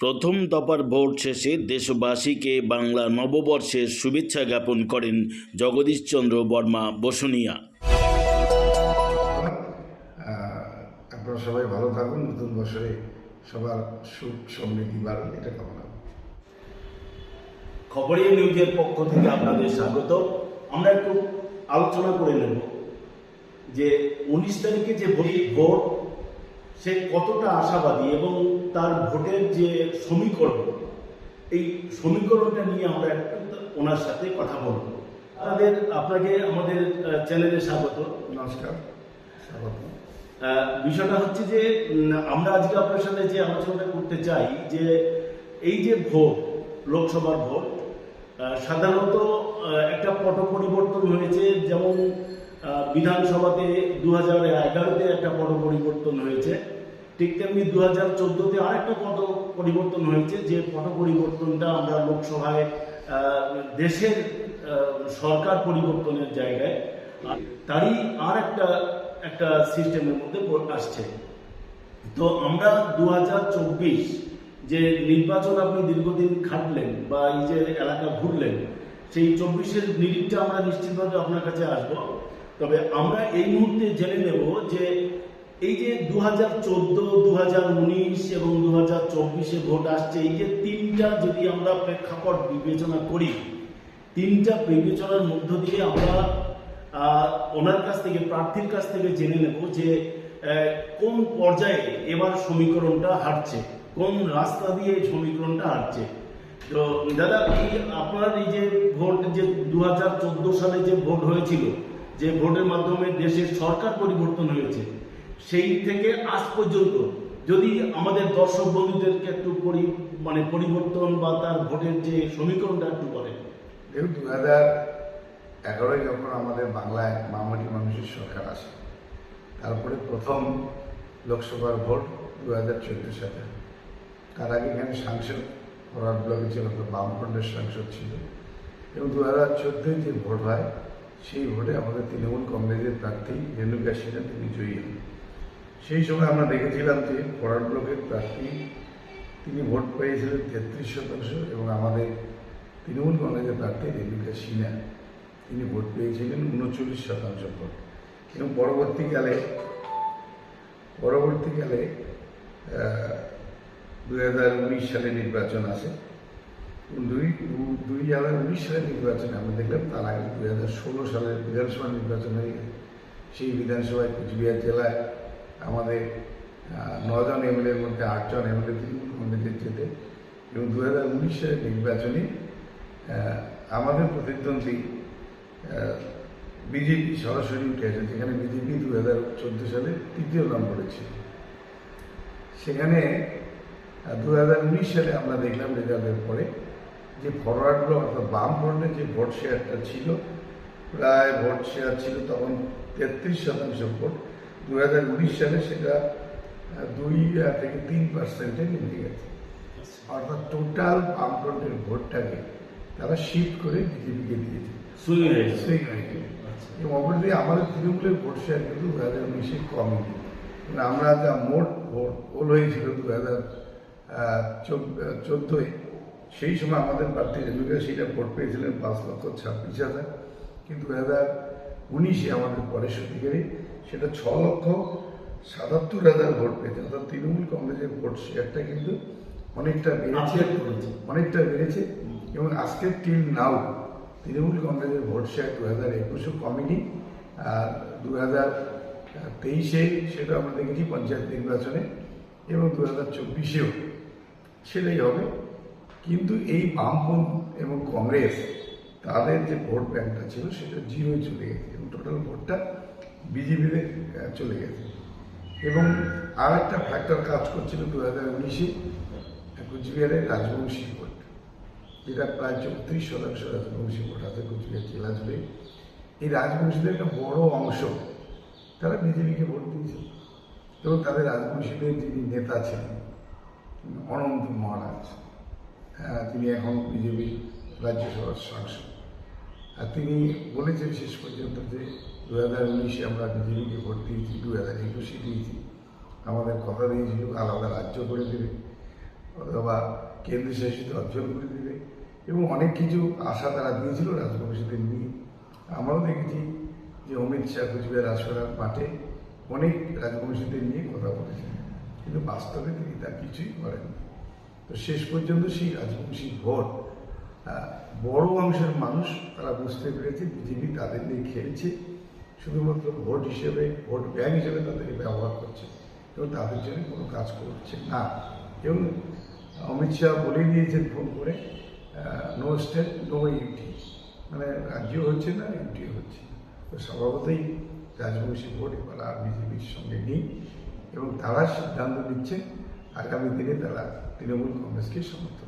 প্রথম দফার ভোট শেষে দেশবাসীকে বাংলা নববর্ষের শুভেচ্ছা জ্ঞাপন করেন জগদীশচন্দ্র বর্মা বসুনিয়া আপনারা সবাই ভালো থাকুন নতুন বছরে সবার সুখ সমৃদ্ধি বাড়ুন এটা কামনা করি। খবরের নিউজের পক্ষ থেকে আপনাদের স্বাগত আমরা একটু আলোচনা করে নেব যে উনিশ তারিখে যে ভোট- ভোট সে কতটা আশাবাদী এবং তার ভোটের যে সমীকরণ এই সমীকরণটা নিয়ে আমরা একটু ওনার সাথে কথা বলব। আপনাদের আপনাকে আমাদের চ্যানেলে স্বাগত। নমস্কার। স্বাগত। বিষয়টা হচ্ছে যে আমরা আজকে আপনার সাথে যে আলোচনাটা করতে চাই যে এই যে ভোট লোকসভার ভোট সাধারণত একটা পট পরিবর্তন হয়েছে। যেমন বিধানসভাতে দু হাজার এগারোতে একটা পট পরিবর্তন হয়েছে। ঠিক তেমনি দু হাজার চোদ্দোতে আরেকটা পট পরিবর্তন হয়েছে, যে পট পরিবর্তনটা আমরা লোকসভায় দেশের সরকার পরিবর্তনের জায়গায় তারই আর একটা একটা সিস্টেমের মধ্যে আসছে। তো আমরা দু হাজার চব্বিশ যে নির্বাচন আপনি দীর্ঘদিন খাটলেন বা এই যে এলাকা ঘুরলেন, সেই চব্বিশের নিরিখটা আমরা নিশ্চিতভাবে আপনার কাছে আসব। তবে আমরা এই মুহূর্তে জেনে নেব যে এই যে দু হাজার চোদ্দ দু হাজার উনিশ এবং দু হাজার চব্বিশে ভোট আসছে, এই যে তিনটা যদি আমরা প্রেক্ষাপট বিবেচনা করি, তিনটা বিবেচনার মধ্য দিয়ে আমরা ওনার কাছ থেকে, প্রার্থীর কাছ থেকে জেনে নেব যে কোন পর্যায়ে এবার সমীকরণটা হারছে, কোন রাস্তা দিয়ে সমীকরণটা হারছে। তো, দাদা, এই আপনার এই যে ভোট, যে দু হাজার চোদ্দ সালে যে ভোট হয়েছিল যে ভোটের মাধ্যমে দেশের সরকার পরিবর্তন হয়েছে, সেই থেকে আজ পর্যন্ত যদি আমাদের দর্শক বন্ধুদেরকে একটু পরি মানে পরিবর্তন বা তার ভোটের যে সমীকরণটা একটু বলেন। দেখুন দু হাজার এগারোয় যখন আমাদের বাংলায় মামাটি মানুষের সরকার আসে, তারপরে প্রথম লোকসভার ভোট দু হাজার চোদ্দ সালে। তার আগে এখানে সাংসদ ফরওয়ার্ড ব্লকে ছিল বামফ্রন্টের সাংসদ ছিল। এবং দু হাজার চোদ্দোয় যে ভোট হয় সেই ভোটে আমাদের তৃণমূল কংগ্রেসের প্রার্থী রেণুকা সিনহা তিনি জয়ী হন। সেই সময় আমরা দেখেছিলাম যে ফরওয়ার্ড ব্লকের প্রার্থী তিনি ভোট পেয়েছিলেন তেত্রিশ শতাংশ এবং আমাদের তৃণমূল কংগ্রেসের প্রার্থী রেণুকা সিনহা তিনি ভোট পেয়েছিলেন উনচল্লিশ শতাংশ ভোট। এবং পরবর্তীকালে পরবর্তীকালে দুই হাজার উনিশ সালে নির্বাচন আসে। দুই দুই হাজার উনিশ সালের নির্বাচনে আমরা দেখলাম তার আগে দুই হাজার ষোলো সালের বিধানসভা নির্বাচন হয়ে সেই বিধানসভায় কুচবিহার জেলায় আমাদের নজন এমএলএর মধ্যে আটজন এমএলএ তৃণমূল কংগ্রেসের জেতে। এবং দু হাজার উনিশ সালের নির্বাচনে আমাদের প্রতিদ্বন্দ্বী বিজেপি সরাসরি উঠে আসে, যেখানে বিজেপি দু হাজার চোদ্দ সালে তৃতীয় নম্বরে ছিল। সেখানে দু হাজার উনিশ সালে আমরা দেখলাম রেজাল্টের পরে যে ফরওয়ার্ড ব্লক অর্থাৎ বাম ফ্রন্টের যে ভোট শেয়ারটা ছিল প্রায় ভোট শেয়ার ছিল তখন তেত্রিশ শতাংশ ভোট। দু হাজার উনিশ সালে সেটা দুই থেকে তিন পার্সেন্টে নেমে গেছে। অর্থাৎ টোটাল বামফ্রন্টের ভোটটাকে তারা শিফট করে বিজেপিকে দিয়েছে। হয়েছে এবং অপরদিকে আমাদের তৃণমূলের ভোট শেয়ার কিন্তু দু হাজার উনিশে কমেনি মানে আমরা যা মোট ভোট পোল হয়েছিল দু হাজার চোদ্দোয়। সেই সময় আমাদের প্রার্থী রেণুকা সেটা ভোট পেয়েছিলেন পাঁচ লক্ষ ছাব্বিশ হাজার। কিন্তু দু হাজার উনিশে আমাদের পরের সত্যিকারই সেটা ছ লক্ষ সাতাত্তর হাজার ভোট পেয়েছে। অর্থাৎ তৃণমূল কংগ্রেসের ভোট শেয়ারটা কিন্তু অনেকটা বেড়েছে। অনেকটা বেড়েছে। এবং আজকে টিল নাও তৃণমূল কংগ্রেসের ভোট শেয়ার দু হাজার একুশে কমেনি। আর দু হাজার তেইশে সেটা আমরা দেখেছি পঞ্চায়েত নির্বাচনে। এবং দু হাজার চব্বিশেও সেটাই হবে। কিন্তু এই বামপন্থ এবং কংগ্রেস, তাদের যে ভোট ব্যাংকটা ছিল, সেটা জিরোয় চলে গেছে এবং টোটাল ভোটটা বিজেপিতে চলে গেছে। এবং আর একটা ফ্যাক্টর কাজ করছিল দু হাজার উনিশে কুচবিহারের রাজবংশী ভোট, যেটা প্রায় চৌত্রিশ শতাংশ রাজবংশী ভোট আছে কুচবিহার জেলা জুড়ে। এই রাজবংশীদের একটা বড় অংশ, তারা বিজেপিকে ভোট দিয়েছে। এবং তাদের রাজবংশীদের যিনি নেতা ছিলেন, অনন্ত মহারাজ তিনি এখন বিজেপি রাজ্যসভার সাংসদ। আর তিনি বলেছেন শেষ পর্যন্ত যে দু হাজার উনিশে আমরা বিজেপিকে ভোট দিয়েছি দু হাজার একুশে দিয়েছি। আমাদের কথা দিয়েছিল আলাদা রাজ্য করে দেবে অথবা কেন্দ্রীয় শাসিত অঞ্চল করে দেবে এবং অনেক কিছু আশা তারা দিয়েছিল রাজবংশীদের নিয়ে। আমরাও দেখেছি যে অমিত শাহ কুচবিহার আসরার মাঠে অনেক রাজবংশীদের নিয়ে কথা বলেছেন। কিন্তু বাস্তবে তিনি তা কিছুই করেন তো শেষ পর্যন্ত সেই রাজবংশী ভোট বড় অংশের মানুষ তারা বুঝতে পেরেছে বিজেপি তাদের নিয়ে খেলছে, শুধুমাত্র ভোট হিসেবে ভোট ব্যাংক হিসেবে তাদেরকে ব্যবহার করছে এবং তাদের জন্য কোনো কাজ করছে না। এবং অমিত শাহ বলে দিয়েছেন ফোন করে নো স্টেট নো ইউটি মানে রাজ্য হচ্ছে না ইউটি হচ্ছে তো স্বভাবতই রাজবংশী ভোট এবার আর বিজেপির সঙ্গে নেই এবং তারা সিদ্ধান্ত নিচ্ছেন আগামী দিনে তারা তৃণমূল কংগ্রেসকে সমর্থন